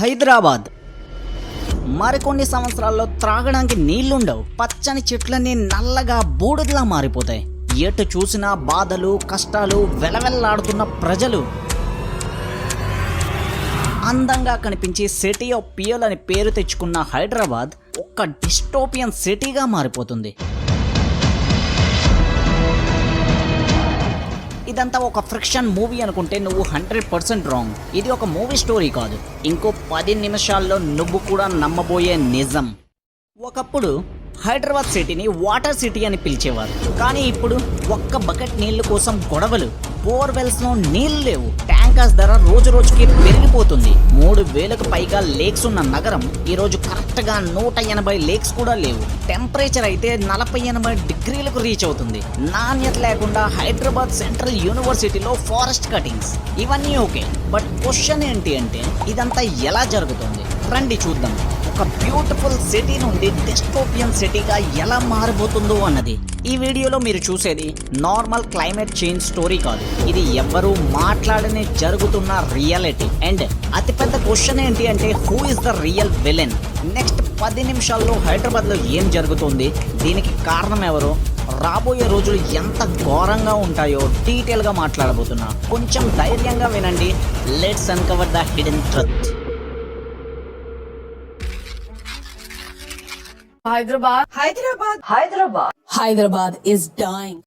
హైదరాబాద్. మరికొన్ని సంవత్సరాల్లో త్రాగడానికి నీళ్ళుండవు. పచ్చని చెట్లన్నీ నల్లగా బూడిదలా మారిపోతాయి. ఎటు చూసినా బాధలు కష్టాలు వెలవెల్లాడుతున్న ప్రజలు. అందంగా కనిపించి సిటీ ఆఫ్ పియల్ అని పేరు తెచ్చుకున్న హైదరాబాద్ ఒక్క డిస్టోపియన్ సిటీగా మారిపోతుంది. ఇదంతా ఒక ఫ్రిక్షన్ మూవీ అనుకుంటే నువ్వు హండ్రెడ్ పర్సెంట్ రాంగ్. ఇది ఒక మూవీ స్టోరీ కాదు. ఇంకో పది నిమిషాల్లో నువ్వు కూడా నమ్మబోయే నిజం. ఒకప్పుడు హైదరాబాద్ సిటీని వాటర్ సిటీ అని పిలిచేవారు. కానీ ఇప్పుడు ఒక్క బకెట్ నీళ్ళ కోసం గొడవలు బోర్వెల్స్లో నీళ్ళు లేవు. ట్యాంకర్స్ ధర రోజు రోజుకి పెరిగిపోతుంది. మూడు వేలకు పైగా లేక్స్ ఉన్న నగరం ఈ రోజు కరెక్ట్గా నూట ఎనభై లేక్స్ కూడా లేవు. టెంపరేచర్ అయితే నలభై ఎనభై డిగ్రీలకు రీచ్ అవుతుంది. నాణ్యత లేకుండా హైదరాబాద్ సెంట్రల్ యూనివర్సిటీలో ఫారెస్ట్ కటింగ్స్. ఇవన్నీ ఓకే. బట్ క్వశ్చన్ ఏంటి అంటే ఇదంతా ఎలా జరుగుతుంది? రండి చూద్దాం. ఒక బ్యూటిఫుల్ సిటీ నుండి డిస్టోపియన్ సిటీగా ఎలా మారబోతుందో అన్నది. ఈ వీడియోలో మీరు చూసేది నార్మల్ క్లైమేట్ చేంజ్ స్టోరీ కాదు. ఇది ఎవ్వరూ మాట్లాడని జరుగుతున్న రియాలిటీ అండ్ అతిపెద్ద క్వశ్చన్ ఏంటి అంటే who is the real villain next పది నిమిషాల్లో హైదరాబాద్లో ఏం జరుగుతుంది? దీనికి కారణం ఎవరు? రాబోయే రోజులు ఎంత ఘోరంగా ఉంటాయో డీటెయిల్గా మాట్లాడబోతున్నా. కొంచెం ధైర్యంగా వినండి. Let's uncover the hidden truth Hyderabad. Hyderabad. Hyderabad. Hyderabad is dying.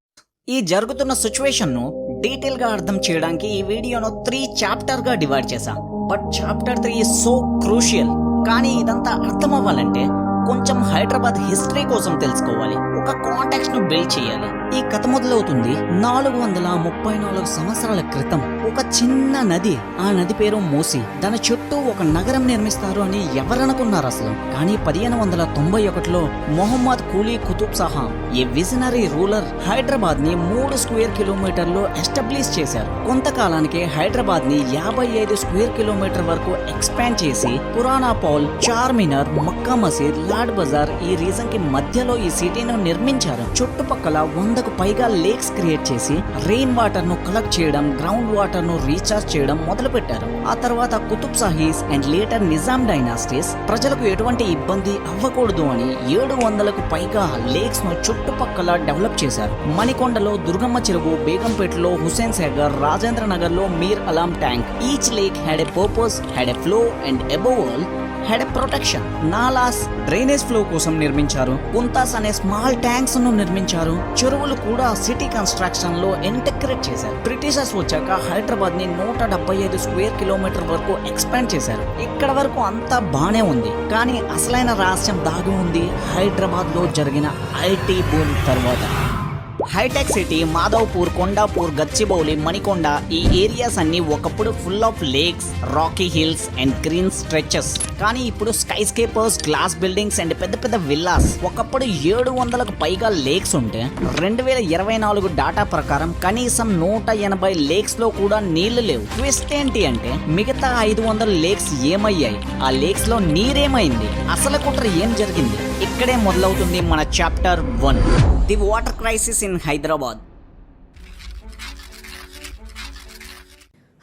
ఈ జరుగుతున్న సిచ్యువేషన్ను డీటెయిల్గా అర్థం చేయడానికి ఈ వీడియోను త్రీ చాప్టర్గా డివైడ్ చేశా but chapter three is so crucial కానీ ఇదంతా అర్థం అవ్వాలంటే కొంచెం హైదరాబాద్ హిస్టరీ కోసం తెలుసుకోవాలి ఒక కాంటాక్ట్ను బిల్డ్ చేయాలి ఈ కథ మొదలవుతుంది నాలుగు వందల ముప్పై నాలుగు సంవత్సరాల క్రితం. ఒక చిన్న నది ఆ నది పేరు మూసి దాని చుట్టూ ఒక నగరం నిర్మిస్తారు అని ఎవరనుకున్నారు అసలు? కానీ పదిహేను వందల తొంభై ఒకటిలో మొహమ్మద్ కూలీ కుతుబ్ సహా ఈ విజనరీ రూలర్ హైదరాబాద్ని మూడు స్క్వేర్ కిలోమీటర్లు ఎస్టాబ్లిష్ చేశారు. కొంతకాలానికి హైదరాబాద్ని యాభై ఐదు స్క్వేర్ కిలోమీటర్ వరకు ఎక్స్పాండ్ చేసి పురాణా పౌల్ చార్మినార్ మక్కా మసీద్ లాడ్ బజార్ ఈ రీజన్కి మధ్యలో ఈ సిటీను నిర్మించారు. చుట్టుపక్కల వందకు పైగా లేక్స్ క్రియేట్ చేసి రెయిన్ వాటర్ను కలెక్ట్ చేయడం గ్రౌండ్ వాటర్ను రీఛార్జ్ చేయడం మొదలు పెట్టారు ఆ తర్వాత Qutub Shahis and later Nizam dynasties ప్రజలకు ఎటువంటి ఇబ్బంది అవ్వకూడదు అని ఏడు వందలకు పైగా లేక్స్ను చుట్టుపక్కల డెవలప్ చేశారు. మణికొండలో దుర్గమ్మ చెరువు బేగంపేటలో హుసేన్ సాగర్ రాజేంద్ర నగర్లో Mir Alam tank. Each lake had a purpose had a flow and above all head protection. Nalas drainage flow కోసం నిర్మించారు. కుంతాస్ అనే స్మాల్ ట్యాంక్స్ను నిర్మించారు. చెరువులు కూడా సిటీ కన్స్ట్రక్షన్లో ఇంటగ్రేట్ చేశారు. బ్రిటిషర్స్ వచ్చాక హైదరాబాద్ని నూట డెబ్బై ఐదు స్క్వేర్ కిలోమీటర్ వరకు ఎక్స్పాండ్ చేశారు. ఇక్కడ వరకు అంతా బానే ఉంది. కానీ అసలైన రహస్యం దాగి ఉంది హైదరాబాద్లో జరిగిన ఐటీ బూమ్ తర్వాత. హైటెక్ సిటీ మాధవ్పూర్ కొండాపూర్ గచ్చిబౌలి మణికొండ ఈ ఏరియాస్ అన్ని ఒకప్పుడు full of lakes rocky hills and green stretches కానీ ఇప్పుడు skyscrapers glass buildings and పెద్ద పెద్ద విల్లాస్ ఒకప్పుడు ఏడు వందలకు పైగా లేక్స్ ఉంటే రెండు వేల ఇరవై నాలుగు డాటా ప్రకారం కనీసం నూట ఎనభై లేక్స్లో కూడా నీళ్ళు లేవు. ట్విస్ట్ ఏంటి అంటే మిగతా ఐదు వందల లేక్స్ ఏమయ్యాయి? ఆ లేక్స్లో నీరేమైంది? అసలు కుట్ర ఏం జరిగింది? ఇక్కడే మొదలవుతుంది మన chapter one. The water crisis in Hyderabad.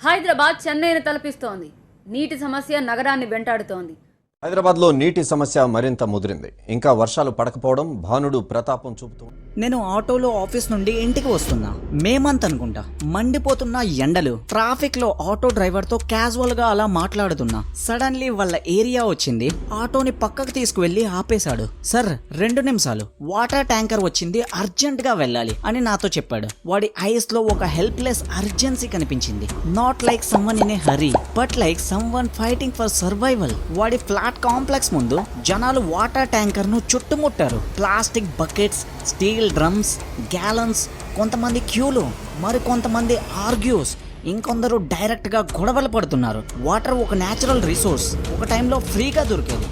Hyderabad చెన్నైని తలపిస్తోంది. నీటి సమస్య నగరాన్ని వెంటాడుతోంది. హైదరాబాద్లో నీటి సమస్య మరింత ముదిరింది. ఇంకా వర్షాలు పడకపోవడం భానుడు ప్రతాపం చూపుతూ నేను ఆటోలో ఆఫీస్ నుండి ఇంటికి వస్తున్నా. మేమంత అనుకుంటా. మండిపోతున్న ఎండలు ట్రాఫిక్లో ఆటో డ్రైవర్తో క్యాజువల్గా అలా మాట్లాడుతున్నా. సడన్లీ వాళ్ళ ఏరియా వచ్చింది. ఆటోని పక్కకు తీసుకువెళ్ళి ఆపేశాడు. సార్ రెండు నిమిషాలు. వాటర్ ట్యాంకర్ వచ్చింది అర్జెంట్గా వెళ్ళాలి అని నాతో చెప్పాడు. వాడి ఐస్లో ఒక హెల్ప్లెస్ అర్జెన్సీ కనిపించింది. Not like someone in a hurry but like someone fighting for survival. వాడి ఫ్లాట్ కాంప్లెక్స్ ముందు జనాలు వాటర్ ట్యాంకర్ను చుట్టుముట్టారు. Plastic buckets steel drums gallons కొంతమంది క్యూలు మరి కొంతమంది ఆర్గ్యూస్ ఇంకొందరు డైరెక్ట్గా గొడవలు పడుతున్నారు. వాటర్ ఒక న్యాచురల్ రిసోర్స్ ఒక టైంలో ఫ్రీగా దొరికేది.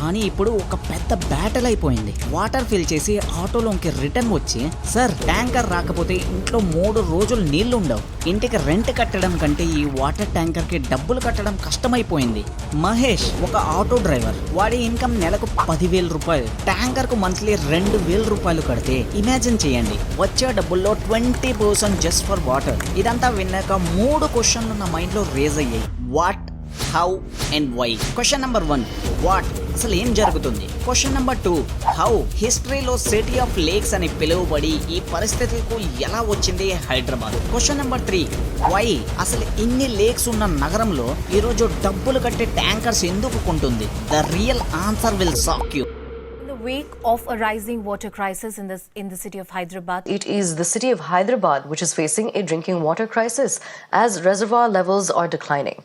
కానీ ఇప్పుడు ఒక పెద్ద బ్యాటల్ అయిపోయింది. వాటర్ ఫిల్ చేసి ఆటోలోకి రిటర్న్ వచ్చి సార్ ట్యాంకర్ రాకపోతే ఇంట్లో మూడు రోజులు నీళ్ళు ఉండవు ఇంటికి రెంట్ కట్టడం కంటే ఈ వాటర్ ట్యాంకర్కి డబ్బులు కట్టడం కష్టమైపోయింది. మహేష్ ఒక ఆటో డ్రైవర్ వాడి ఇన్కమ్ నెలకు పదివేల రూపాయలు. ట్యాంకర్కు మంత్లీ రెండు వేల రూపాయలు కడితే ఇమాజిన్ చేయండి. వచ్చే డబ్బుల్లో twenty percent just for water ఇదంతా విన్నాక మూడు క్వశ్చన్లు నా మైండ్లో రేజ్ అయ్యాయి. What how and why question number one what అసలు ఏం జరుగుతుంది క్వశ్చన్ నెంబర్ టూ హౌ హిస్టరీలో సిటీ ఆఫ్ లేక్స్ అని పిలువబడి ఈ పరిస్థితులకు ఎలా వచ్చింది Hyderabad question number three why అసలు ఇన్ని లేక్స్ ఉన్న నగరంలో ఈరోజు డబ్బులు కట్టే ట్యాంకర్స్ ఎందుకు కొంటుంది the real answer will shock you the wake of a rising water crisis in this in the city of Hyderabad, It is the city of Hyderabad which is facing a drinking water crisis as reservoir levels are declining.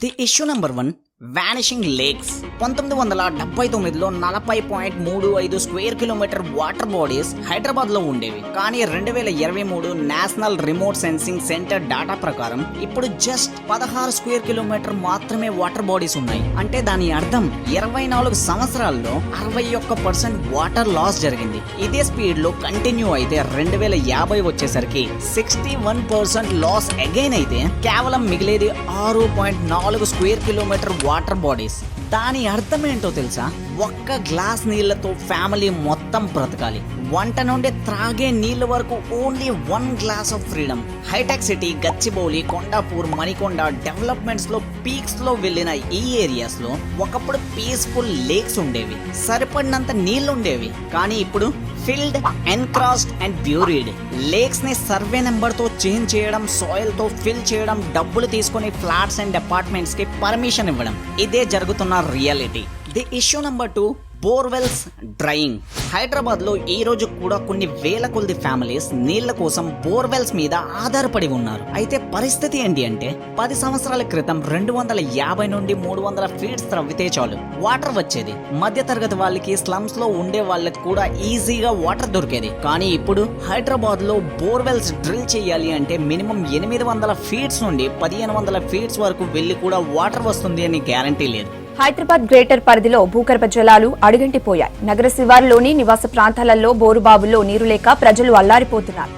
The issue number one vanishing lakes పంతొమ్మిది వందల డెబ్బై తొమ్మిదిలో నలభై point మూడు ఐదు square kilometre water bodies హైదరాబాద్లో ఉండేవి. కానీ రెండు వేల ఇరవై మూడు national remote sensing centre data ప్రకారం ఇప్పుడు జస్ట్ పదహారు స్క్వేర్ కిలోమీటర్ మాత్రమే వాటర్ బాడీస్ ఉన్నాయి. అంటే దాని అర్థం ఇరవై నాలుగు సంవత్సరాల్లో అరవై ఒక్క పర్సెంట్ వాటర్ లాస్ జరిగింది. ఇదే స్పీడ్లో కంటిన్యూ అయితే రెండు వేల యాభై వచ్చేసరికి sixty one percent loss again అయితే కేవలం మిగిలేది ఆరు పాయింట్ నాలుగు స్క్వేర్ కిలోమీటర్ వాటర్ బాడీస్ దాని అర్థం ఏంటో తెలుసా? ఒక్క గ్లాస్ నీళ్ళతో ఫ్యామిలీ మొత్తం బ్రతకాలి. వంట నుండి త్రాగే నీళ్ళ వరకు only one glass of freedom hitech city Gachibowli Kondapur Manikonda డెవలప్మెంట్స్లో పీక్స్లో వెళ్ళిన ఈ ఏరియాస్లో ఒకప్పుడు పీస్ఫుల్ లేక్స్ ఉండేవి. సరిపడినంత నీళ్ళు ఉండేవి. కానీ ఇప్పుడు ఫిల్డ్ ఎన్క్రాస్డ్ అండ్ బ్యూరీడ్ లేక్స్ని సర్వే నెంబర్తో చేంజ్ చేయడం సాయిల్తో ఫిల్ చేయడం డబ్బులు తీసుకొని ఫ్లాట్స్ అండ్ అపార్ట్మెంట్స్కి పర్మిషన్ ఇవ్వడం. ఇదే జరుగుతున్న reality the issue number two borewells drying. హైదరాబాద్లో ఈ రోజు కూడా కొన్ని వేల కొద్ది ఫ్యామిలీస్ నీళ్ళ కోసం బోర్వెల్స్ మీద ఆధారపడి ఉన్నారు. అయితే పరిస్థితి ఏంటి అంటే పది సంవత్సరాల క్రితం రెండు వందల యాభై నుండి మూడు వందల ఫీట్స్ త్రవ్వితే చాలు. వాటర్ వచ్చేది. మధ్య తరగతి వాళ్ళకి స్లమ్స్లో ఉండే వాళ్ళకి కూడా ఈజీగా వాటర్ దొరికేది. కానీ ఇప్పుడు హైదరాబాద్లో బోర్వెల్స్ డ్రిల్ చేయాలి అంటే మినిమం ఎనిమిది వందల ఫీట్స్ నుండి పదిహేను వందల ఫీట్స్ వరకు వెళ్ళి కూడా వాటర్ వస్తుంది అని గ్యారంటీ లేదు. హైదరాబాద్ గ్రేటర్ పరిధిలో భూగర్భ జలాలు అడుగంటిపోయాయి. నగర శివారులోని నివాస ప్రాంతాలలో బోరుబావుల్లో నీరు లేక ప్రజలు అల్లారిపోతున్నారు.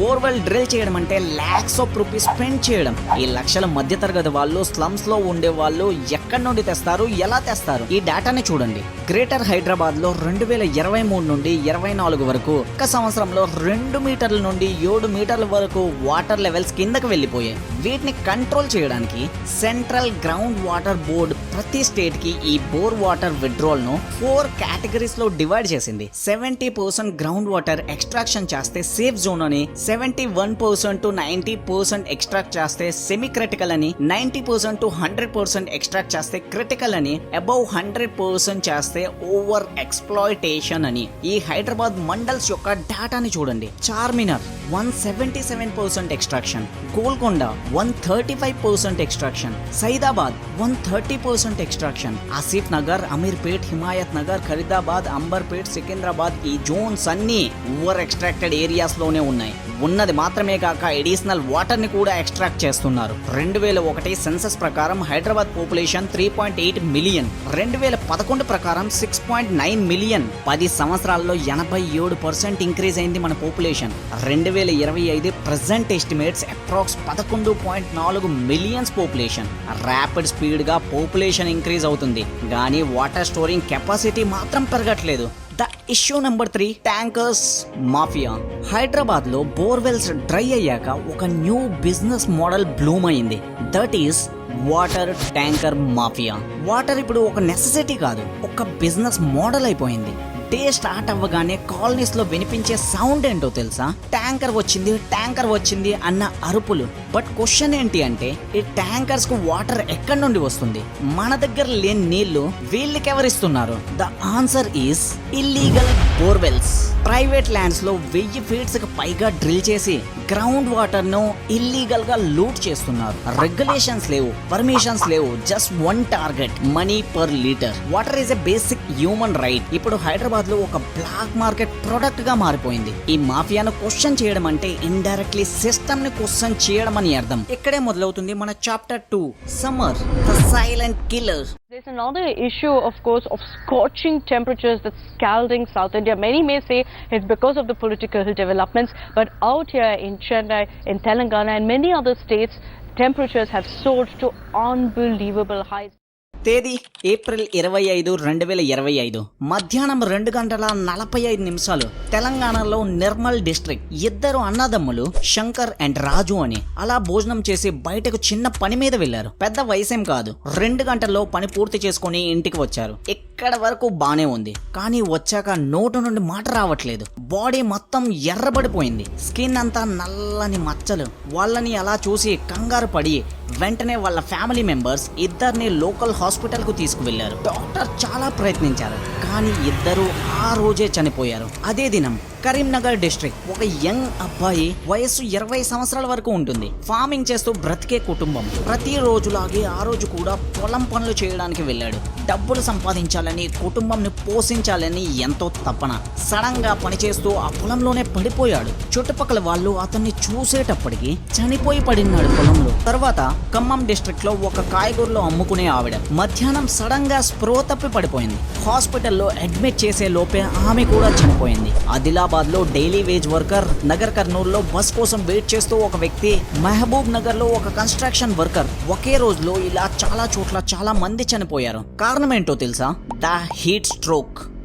బోర్వెల్ డ్రిల్ చేయడం అంటే ల్యాక్స్ ఆఫ్ రూపీస్ స్పెండ్ చేయడం. ఈ లక్షల మధ్య తరగతి వాళ్ళు స్లమ్స్లో ఉండే వాళ్ళు ఎక్కడి నుండి తెస్తారు ఎలా తెస్తారు? ఈ డేటాని చూడండి. గ్రేటర్ హైదరాబాద్లో రెండు వేల ఇరవై మూడు నుండి ఇరవై నాలుగు వరకు ఒక సంవత్సరంలో రెండు మీటర్ల నుండి ఏడు మీటర్ల వరకు వాటర్ లెవెల్స్ కిందకు వెళ్ళిపోయాయి. వీటిని కంట్రోల్ చేయడానికి సెంట్రల్ గ్రౌండ్ వాటర్ బోర్డ్ ప్రతి స్టేట్కి ఈ బోర్ వాటర్ విడ్రాల్ను ఫోర్ కేటగిరీస్లో డివైడ్ చేసింది. Seventy percent ground water extraction చేస్తే సేఫ్ జోన్ అని seventy one percent to ninety percent extract చేస్తే సెమీ క్రిటికల్ అని ninety percent to hundred percent extract చేస్తే క్రిటికల్ అని అబౌవ్ హండ్రెడ్ పర్సెంట్ చేస్తే ఓవర్ ఎక్స్ప్లాయిటేషన్ అని. ఈ హైదరాబాద్ మండల్స్ యొక్క డేటాని చూడండి. Charminar one seventy seven percent extraction Golconda one thirty five percent extraction Saidabad one thirty percent extraction Asif Nagar Ameerpet Himayat Nagar Kharidabad Amberpet Secunderabad ఈ zones అన్ని over extracted ఏరియాస్లోనే ఉన్నాయి. ఉన్నది మాత్రమే కాక ఎడిషనల్ వాటర్ని కూడా ఎక్స్ట్రాక్ట్ చేస్తున్నారు. రెండు వేల ఒకటి సెన్సస్ ప్రకారం Hyderabad population three point eight million రెండు వేల పదకొండు ప్రకారం సిక్స్ పాయింట్ నైన్ మిలియన్ పది సంవత్సరాల్లో ఎనభై ఏడు పర్సెంట్ ఇంక్రీజ్ అయింది మన పాపులేషన్ రెండు వేల ఇరవై ఐదు ప్రజెంట్ ఎస్టిమేట్స్ అప్రాక్స్ పదకొండు పాయింట్ నాలుగు మిలియన్స్ పాపులేషన్ ర్యాపిడ్ స్పీడ్గా పాపులేషన్ ఇంక్రీజ్ అవుతుంది. కానీ వాటర్ స్టోరింగ్ కెపాసిటీ మాత్రం పెరగట్లేదు. The issue number three. Tankers mafia. హైదరాబాద్లో బోర్వెల్స్ డ్రై అయ్యాక ఒక న్యూ బిజినెస్ మోడల్ బ్లూమ్ అయింది. That is water tanker mafia. Water ఇప్పుడు ఒక నెససిటీ కాదు ఒక బిజినెస్ మోడల్ అయిపోయింది. డే స్టార్ట్ అవ్వగానే కాలనీస్లో వినిపించే సౌండ్ ఏంటో తెలుసా? ట్యాంకర్ వచ్చింది ట్యాంకర్ వచ్చింది అన్న అరుపులు. బట్ క్వశ్చన్ ఏంటి అంటే ఈ ట్యాంకర్స్కు వాటర్ ఎక్కడి నుండి వస్తుంది? మన దగ్గర లేని నీళ్ళు వీళ్ళకి ఎవరిస్తున్నారు? The answer is illegal borewells private ల్యాండ్స్లో వెయ్యి ఫీట్స్కి పైగా డ్రిల్ చేసి గ్రౌండ్ వాటర్ను ఇల్లీగల్గా లూట్ చేస్తున్నారు. రెగ్యులేషన్స్ లేవు పర్మిషన్స్ లేవు just one target money per litre water is a basic human right ఇప్పుడు హైదరాబాద్ లో ఒక బ్లాక్ మార్కెట్ ప్రొడక్ట్గా మారిపోయింది ఈ మాఫియాను క్వశ్చన్ చేయడం అంటే ఇండైరెక్ట్లీ సిస్టమ్ని క్వశ్చన్ చేయడం అని అర్థం ఇక్కడే మొదలవుతుంది మన chapter two summer the silent killer There's another issue, of course, of scorching temperatures that's scalding South India. Many may say it's because of the political developments, but out here in Chennai, in Telangana, and many other states, temperatures have soared to unbelievable highs. తేదీ April ఇరవై ఐదు రెండు వేల ఇరవై ఐదు. మధ్యాహ్నం రెండు గంటల నలభై ఐదు నిమిషాలు తెలంగాణలో నిర్మల్ డిస్ట్రిక్ట్. ఇద్దరు అన్నదమ్ములు శంకర్ అండ్ రాజు అని అలా భోజనం చేసి బయటకు చిన్న పని మీద వెళ్ళారు పెద్ద వయసేం కాదు. రెండు గంటల్లో పని పూర్తి చేసుకుని ఇంటికి వచ్చారు. ఇక్కడ వరకు బానే ఉంది. కానీ వచ్చాక నోటు నుండి మాట రావట్లేదు. బాడీ మొత్తం ఎర్రబడిపోయింది. స్కిన్ అంతా నల్లని మచ్చలు. వాళ్ళని అలా చూసి కంగారు పడి వెంటనే వాళ్ళ ఫ్యామిలీ మెంబర్స్ ఇద్దరిని లోకల్ హాస్పిటల్ కు తీసుకువెళ్ళారు డాక్టర్ చాలా ప్రయత్నించారు కానీ ఇద్దరు ఆ రోజే చనిపోయారు. అదే దినం కరీంనగర్ డిస్ట్రిక్ట్. ఒక యంగ్ అబ్బాయి వయస్సు ఇరవై సంవత్సరాల వరకు ఉంటుంది. ఫార్మింగ్ చేస్తూ బ్రతికే కుటుంబం. ప్రతి రోజులాగే ఆ రోజు కూడా పొలం పనులు చేయడానికి వెళ్ళాడు. డబ్బులు సంపాదించాలని కుటుంబంని పోషించాలని ఎంతో తపన. సడన్గా పనిచేస్తూ ఆ పొలంలోనే పడిపోయాడు. చుట్టుపక్కల వాళ్ళు అతన్ని చూసేటప్పటికి చనిపోయి పడినాడు పొలంలో. తర్వాత ఖమ్మం డిస్ట్రిక్ట్లో ఒక కాయగూరలో అమ్ముకునే ఆవిడ. మధ్యాహ్నం సడన్గా స్ప్రో తప్పి పడిపోయింది. హాస్పిటల్లో అడ్మిట్ చేసే లోపే ఆమె కూడా చనిపోయింది. అదిలా లో డైలీ వేజ్ వర్కర్ నగర్ కర్నూలులో బస్ కోసం వెయిట్ చేస్తూ ఒక వ్యక్తి మహబూబ్ నగర్లో ఒక కన్స్ట్రక్షన్ వర్కర్. ఒకే రోజులో ఇలా చాలా చోట్ల చాలా మంది చనిపోయారు. కారణం ఏంటో తెలుసా? The heat stroke.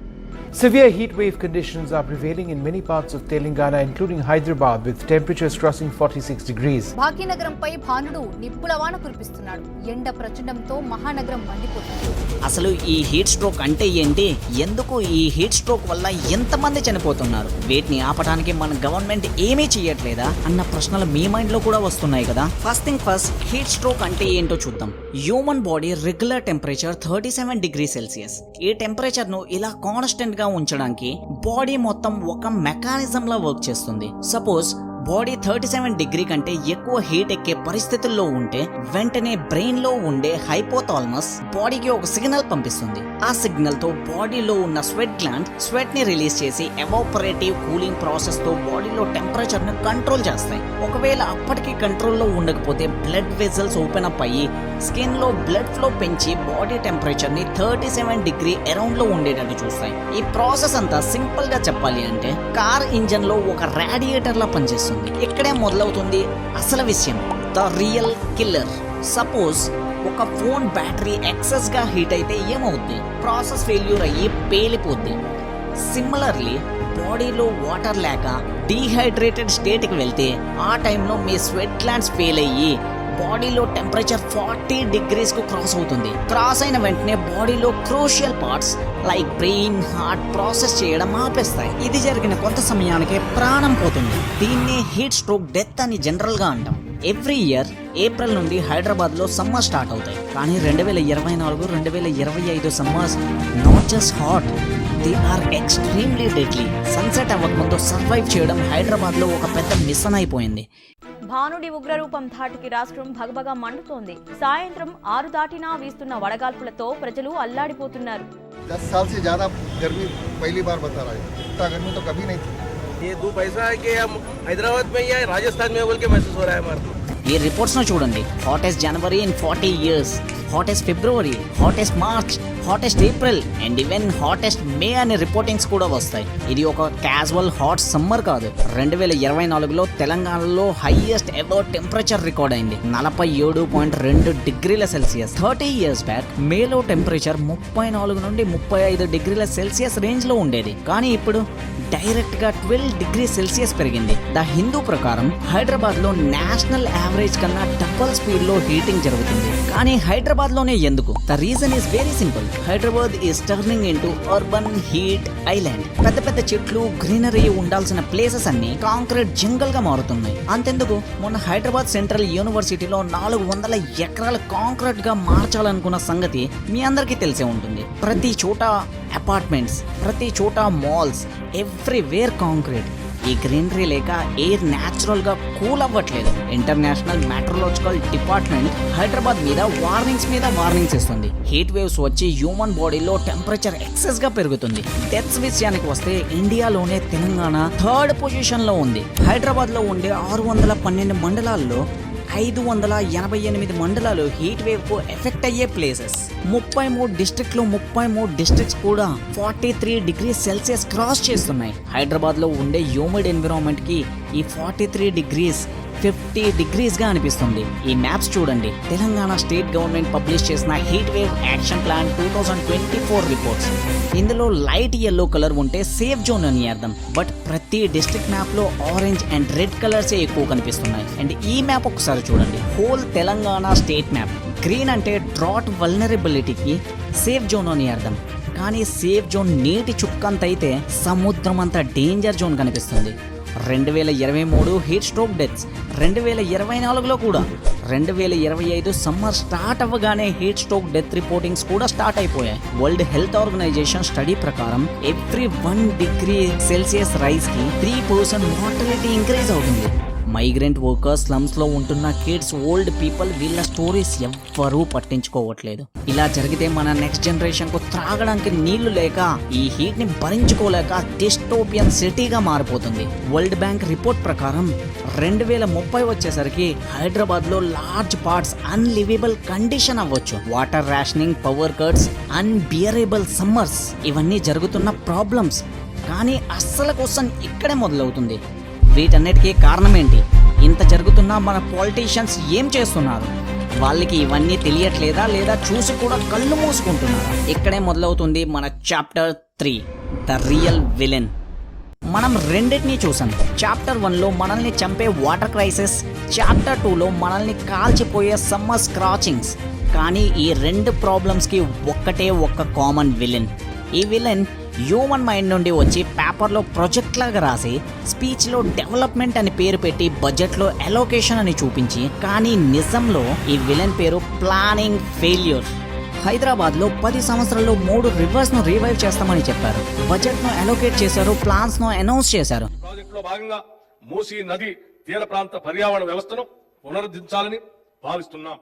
Severe heat wave conditions are prevailing in many parts of Telangana, including Hyderabad, with temperatures crossing 46 degrees. భాగ్యనగరంపై భానుడు నిప్పుల వాన కురిపిస్తున్నాడు. ఎండ ప్రచండంతో మహానగరం మండిపోతుంది. అసలు ఈ హీట్ స్ట్రోక్ అంటే ఏంటి? ఎందుకు ఈ హీట్ స్ట్రోక్ వల్ల ఎంతమంది చనిపోతున్నారు? వీటిని ఆపడానికి మన గవర్నమెంట్ ఏమీ చేయట్లేదా? అన్న ప్రశ్నలు మీ మైండ్లో కూడా వస్తున్నాయి కదా? First thing first heat stroke అంటే ఏంటో చూద్దాం. Human body regular temperature thirty seven degree celsius ఈ టెంపరేచర్ను ఇలా కాన్స్టెంట్గా ఉంచడానికి బాడీ మొత్తం ఒక మెకానిజం లా వర్క్ చేస్తుంది. Suppose body thirty seven degree కంటే ఎక్కువ హీట్ ఎక్కే పరిస్థితుల్లో ఉంటే వెంటనే బ్రెయిన్లో ఉండే హైపోథాల్మస్ బాడీకి ఒక సిగ్నల్ పంపిస్తుంది. ఆ సిగ్నల్తో బాడీలో ఉన్న స్వెట్ గ్లాండ్ స్వెట్ని రిలీజ్ చేసి ఎవాపరేటివ్ కూలింగ్ ప్రాసెస్తో బాడీలో టెంపరేచర్ను కంట్రోల్ చేస్తాయి. ఒకవేళ అప్పటికి కంట్రోల్లో ఉండకపోతే బ్లడ్ వెజల్స్ ఓపెన్ అప్ అయ్యి స్కిన్లో బ్లడ్ ఫ్లో పెంచి బాడీ టెంపరేచర్ని థర్టీ సెవెన్ డిగ్రీ అరౌండ్లో ఉండేటట్టు చూస్తాయి. ఈ ప్రాసెస్ అంతా సింపుల్గా చెప్పాలి అంటే కార్ ఇంజన్లో ఒక రేడియేటర్ లా పనిచేస్తుంది. ఇక్కడే మొదలవుతుంది అసలు విషయం. ద రియల్ కిల్లర్ సపోజ్ ఒక ఫోన్ బ్యాటరీ ఎక్సెస్గా హీట్ అయితే ఏమవుద్ది? ప్రాసెస్ ఫెయిల్యూర్ అయ్యి పేలిపోద్ది. సిమిలర్లీ బాడీలో వాటర్ లేక డీహైడ్రేటెడ్ స్టేట్కి వెళ్తే ఆ టైంలో మీ స్వెట్ గ్లాండ్స్ ఫెయిల్ అయ్యి బాడీలో టెంపరేచర్ ఫార్టీ డిగ్రీస్కు క్రాస్ అవుతుంది. క్రాస్ అయిన వెంటనే బాడీలో crucial parts like brain heart process చేయడం ఆపేస్తాయి. ఇది జరిగిన కొంత సమయానికే ప్రాణం పోతుంది. దీన్నే హీట్ స్ట్రోక్ డెత్ అని జనరల్గా అంటాం. ఎవ్రీ ఇయర్ ఏప్రిల్ నుండి హైదరాబాద్లో సమ్మర్ స్టార్ట్ అవుతాయి. కానీ రెండు వేల ఇరవై నాలుగు రెండు వేల ఇరవై ఐదు summers not just hot they are extremely deadly. Sunset అవ్వకముందు survive చేయడం హైదరాబాద్లో ఒక పెద్ద మిషన్ అయిపోయింది. భానుడి ఉగ్రరూపం ధాటికి రాష్ట్రం భగభగా మండుతోంది సాయంత్రం ఆరు దాటినా వీస్తున్న వడగాల్పులతో ప్రజలు అల్లాడిపోతున్నారు दस साल से ज़्यादा गर्मी पहली बार बता रहा है इतना गर्मी तो कभी नहीं थी ये धूप ऐसा है कि हम हैदराबाद में या राजस्थान में बोल के महसूस हो रहा है हमारे को ఈ రిపోర్ట్స్ ను చూడండి hottest January in forty years hottest February hottest March hottest April and even hottest May అనే రిపోర్టింగ్స్ కూడా వస్తాయి. ఇది ఒక క్యాజువల్ హాట్ సమ్మర్ కాదు. రెండు వేల ఇరవై నాలుగులో తెలంగాణలో హైయెస్ట్ ఎవర్ టెంపరేచర్ రికార్డ్ అయింది. నలభై ఏడు పాయింట్ రెండు డిగ్రీల సెల్సియస్. థర్టీ ఇయర్స్ బ్యాక్ మేలో టెంపరేచర్ ముప్పై నాలుగు నుండి ముప్పై ఐదు డిగ్రీల సెల్సియస్ రేంజ్లో ఉండేది. కానీ ఇప్పుడు డైరెక్ట్గా ట్వెల్వ్ డిగ్రీ సెల్సియస్ పెరిగింది. ద హిందూ ప్రకారం హైదరాబాద్లో నేషనల్ యావరేజ్ కన్నా డబల్ స్పీడ్లో హీటింగ్ జరుగుతుంది. కానీ హైదరాబాద్లోనే ఎందుకు? The reason is very simple Hyderabad is turning into urban heat island పెద్ద పెద్ద చెట్లు గ్రీనరీ ఉండాల్సిన ప్లేసెస్ అన్ని కాంక్రీట్ జంగల్గా మారుతున్నాయి. అంతెందుకు? మొన్న హైదరాబాద్ సెంట్రల్ యూనివర్సిటీలో నాలుగు వందల ఎకరాల కాంక్రీట్గా మార్చాలనుకున్న సంగతి మీ అందరికీ తెలిసే ఉంటుంది. ప్రతి చోట అపార్ట్మెంట్స్ ప్రతి చోట మాల్స్ ఎవ్రీవేర్ కాంక్రీట్ ఈ గ్రీనరీ లేక ఎయిర్ న్యాచురల్గా కూల్ అవ్వట్లేదు. ఇంటర్నేషనల్ మెట్రలాజికల్ డిపార్ట్మెంట్ హైదరాబాద్ మీద వార్నింగ్స్ మీద వార్నింగ్స్ ఇస్తుంది. హీట్ వేవ్స్ వచ్చి హ్యూమన్ బాడీలో టెంపరేచర్ ఎక్సెస్గా పెరుగుతుంది. డెత్స్ విషయానికి వస్తే ఇండియాలోనే తెలంగాణ థర్డ్ పొజిషన్లో ఉంది. హైదరాబాద్లో ఉండే ఆరు వందల పన్నెండు మండలాల్లో ఐదు వందల ఎనభై ఎనిమిది మండలాలు హీట్ వేవ్కు ఎఫెక్ట్ అయ్యే ప్లేసెస్ ముప్పై మూడు డిస్ట్రిక్ట్లో ముప్పై మూడు డిస్ట్రిక్ట్స్ కూడా forty three degree celsius cross చేస్తున్నాయి. హైదరాబాద్లో ఉండే హ్యూమిడ్ ఎన్విరాన్మెంట్కి ఈ ఫార్టీ త్రీ డిగ్రీస్ ఫిఫ్టీ డిగ్రీస్గా అనిపిస్తుంది. ఈ మ్యాప్స్ చూడండి. తెలంగాణ స్టేట్ గవర్నమెంట్ పబ్లిష్ చేసిన heat wave action plan two thousand twenty four reports. ఇందులో లైట్ ఎల్లో కలర్ ఉంటే సేఫ్ జోన్ అని అర్థం. బట్ ప్రతి డిస్ట్రిక్ట్ మ్యాప్లో ఆరెంజ్ అండ్ రెడ్ కలర్స్ ఎక్కువ కనిపిస్తున్నాయి. అండ్ ఈ మ్యాప్ ఒకసారి చూడండి. Whole Telangana state map green అంటే డ్రాట్ వల్నరబిలిటీకి సేఫ్ జోన్ అని అర్థం. కానీ సేఫ్ జోన్ నీటి చుక్కంత అయితే సముద్రం అంత డేంజర్ జోన్ కనిపిస్తుంది. రెండు వేల ఇరవై మూడు హీట్ స్ట్రోక్ డెత్స్ రెండు వేల ఇరవై నాలుగులో కూడా రెండు వేల ఇరవై ఐదు సమ్మర్ స్టార్ట్ అవ్వగానే హీట్ స్ట్రోక్ డెత్ రిపోర్టింగ్స్ కూడా స్టార్ట్ అయిపోయాయి. వరల్డ్ హెల్త్ ఆర్గనైజేషన్ స్టడీ ప్రకారం ఎవ్రీ వన్ డిగ్రీ సెల్సియస్ రైస్కి త్రీ పర్సెంట్ మార్టలిటీ ఇంక్రీజ్ అవుతుంది. మైగ్రెంట్ వర్కర్స్ స్లమ్స్లో ఉంటున్న కిడ్స్ ఓల్డ్ పీపుల్ వీళ్ళ స్టోరీస్ ఎవ్వరూ పట్టించుకోవట్లేదు. ఇలా జరిగితే మన నెక్స్ట్ జనరేషన్కు త్రాగడానికి నీళ్ళు లేక ఈ హీట్ని భరించుకోలేక డిస్టోపియన్ సిటీగా మారిపోతుంది. వరల్డ్ బ్యాంక్ రిపోర్ట్ ప్రకారం రెండు వేల ముప్పై వచ్చేసరికి హైదరాబాద్లో లార్జ్ పార్ట్స్ అన్లివబుల్ కండిషన్ అవ్వచ్చు. Water rationing power cuts unbearable summers ఇవన్నీ జరుగుతున్న ప్రాబ్లమ్స్ కానీ అస్సల కోసం ఇక్కడే మొదలవుతుంది. వీటన్నిటికీ కారణం ఏంటి ఇంత జరుగుతున్నా మన పాలిటీషియన్స్ ఏం చేస్తున్నారు? వాళ్ళకి ఇవన్నీ తెలియట్లేదా? లేదా చూసి కూడా కళ్ళు మూసుకుంటున్నారా? ఇక్కడే మొదలవుతుంది మన chapter three the real villain. మనం రెండింటినీ చూసాం. చాప్టర్ వన్లో మనల్ని చంపే వాటర్ క్రైసిస్ చాప్టర్ టూలో మనల్ని కాల్చిపోయే సమ్మర్ స్క్రాచింగ్స్. కానీ ఈ రెండు ప్రాబ్లమ్స్కి ఒక్కటే ఒక్క కామన్ విలన్. ఈ విలన్ హ్యూమన్ మైండ్ నుండి వచ్చి పేపర్లో ప్రాజెక్ట్ లాగా రాసి స్పీచ్లో డెవలప్మెంట్ అని పేరు పెట్టి బడ్జెట్లో అలోకేషన్ అని చూపించి కానీ నిజంలో ఈ విలన్ పేరు ప్లానింగ్ ఫెయిల్యూర్ హైదరాబాద్లో పది సంవత్సరాల్లో మూడు రివర్స్ను రివైవ్ చేస్తామని చెప్పారు. బడ్జెట్ను అలోకేట్ చేశారు ప్లాన్స్ను అనౌన్స్ చేశారు. ప్రాజెక్టులో భాగంగా మూసీ నది తీర ప్రాంత పర్యావరణ వ్యవస్థను పునరుద్ధరించాలని భావిస్తున్నాం.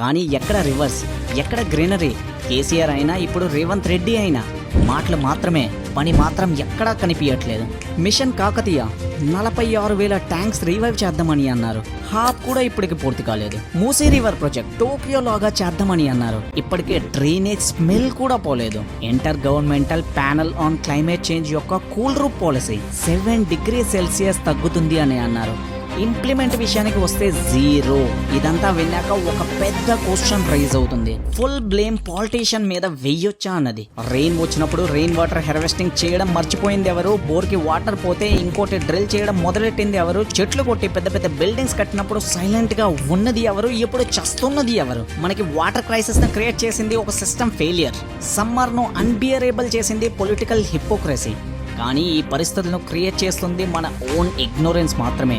కానీ ఎక్కడ రివర్స్ ఎక్కడ గ్రీనరీ కేసీఆర్ అయినా ఇప్పుడు రేవంత్ రెడ్డి అయినా. మాటలు మాత్రమే పని మాత్రం ఎక్కడా కనిపించట్లేదు మిషన్ కాకతీయ నలభై ఆరు వేల ట్యాంక్స్ రివైవ్ చేద్దామని అన్నారు. హాఫ్ కూడా ఇప్పటికి పూర్తి కాలేదు. మూసీ రివర్ ప్రాజెక్ట్ టోక్యో లాగా చేద్దామని అన్నారు. ఇప్పటికే డ్రైనేజ్ స్మెల్ కూడా పోలేదు. Intergovernmental panel on climate change యొక్క cool roof policy seven degree celsius తగ్గుతుంది అని అన్నారు. ఇంప్లిమెంట్ విషయానికి వస్తే జీరో. ఇదంతా విన్నాక ఒక పెద్ద క్వశ్చన్ రైజ్ అవుతుంది. ఫుల్ బ్లేమ్ పాలిటీషియన్ మీద వెయ్యొచ్చా అన్నది. రెయిన్ వచ్చినప్పుడు రెయిన్ వాటర్ హార్వెస్టింగ్ చేయడం మర్చిపోయింది ఎవరు? బోర్కి వాటర్ పోతే ఇంకోటి డ్రిల్ చేయడం మొదలెట్టింది ఎవరు? చెట్లు కొట్టి పెద్ద పెద్ద బిల్డింగ్స్ కట్టినప్పుడు సైలెంట్గా ఉన్నది ఎవరు? ఇప్పుడు చస్తున్నది ఎవరు? మనకి వాటర్ క్రైసిస్ను క్రియేట్ చేసింది ఒక సిస్టమ్ ఫెయిలియర్. సమ్మర్ను అన్బియరేబుల్ చేసింది పొలిటికల్ హిపోక్రసీ కానీ ఈ పరిస్థితులను క్రియేట్ చేస్తుంది మన ఓన్ ఇగ్నోరెన్స్ మాత్రమే.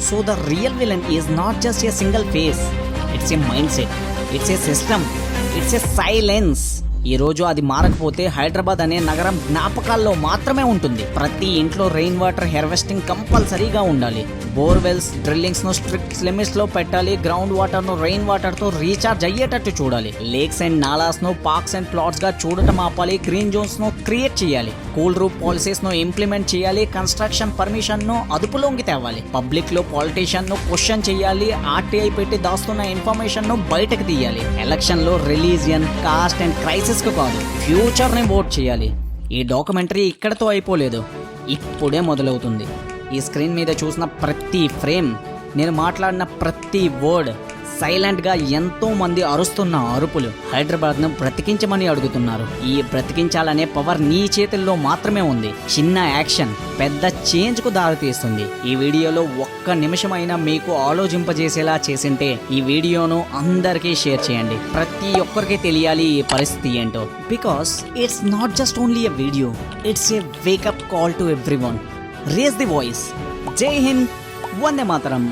So the real villain is not just a single face, it's a mindset, it's a system, it's a silence. ఈరోజు ఈ రోజు అది మారకపోతే హైదరాబాద్ అనే నగరం జ్ఞాపకాల్లో మాత్రమే ఉంటుంది. ప్రతి ఇంట్లో రెయిన్ వాటర్ హార్వెస్టింగ్ కంపల్సరీగా ఉండాలి. బోర్వెల్స్ డ్రిల్లింగ్స్ను స్ట్రిక్ట్ లిమిట్స్లో పెట్టాలి. గ్రౌండ్ వాటర్ను రెయిన్ వాటర్తో రీఛార్జ్ అయ్యేటట్టు చూడాలి. లేక్స్ అండ్ నాలాస్ను పార్క్స్ అండ్ ప్లాట్స్గా చూడటం ఆపాలి. గ్రీన్ జోన్స్ను క్రియేట్ చేయాలి. కూల్ రూప్ పాలసీస్ను ఇంప్లిమెంట్ చేయాలి. కన్స్ట్రక్షన్ పర్మిషన్ను అదుపులోకి తేవాలి. పబ్లిక్లో పాలిటీషియన్ను క్వశ్చన్ చేయాలి ఆర్టీఐ పెట్టి దాస్తున్న ఇన్ఫర్మేషన్ను బయటకు తీయాలి. ఎలక్షన్లో రిలీజియన్ కాస్ట్ అండ్ క్రైసిస్ కు కాదు ఫ్యూచర్ని ఓట్ చేయాలి. ఈ డాక్యుమెంటరీ ఇక్కడతో అయిపోలేదు. ఇప్పుడే మొదలవుతుంది. ఈ స్క్రీన్ మీద చూసిన ప్రతి ఫ్రేమ్ నేను మాట్లాడిన ప్రతి వర్డ్ సైలెంట్గా ఎంతో మంది అరుస్తున్న అరుపులు హైదరాబాద్ను బ్రతికించమని అడుగుతున్నారు. ఈ బ్రతికించాలనే పవర్ నీ చేతుల్లో మాత్రమే ఉంది. చిన్న యాక్షన్ పెద్ద చేంజ్కు దారితీస్తుంది. ఈ వీడియోలో ఒక్క నిమిషమైనా మీకు ఆలోచింపజేసేలా చేసింటే ఈ వీడియోను అందరికీ షేర్ చేయండి. ప్రతి ఒక్కరికి తెలియాలి ఈ పరిస్థితి ఏంటో. Because it's not just only a video it's a wake up call to everyone raise the voice జై హింద్ వందే మాతరం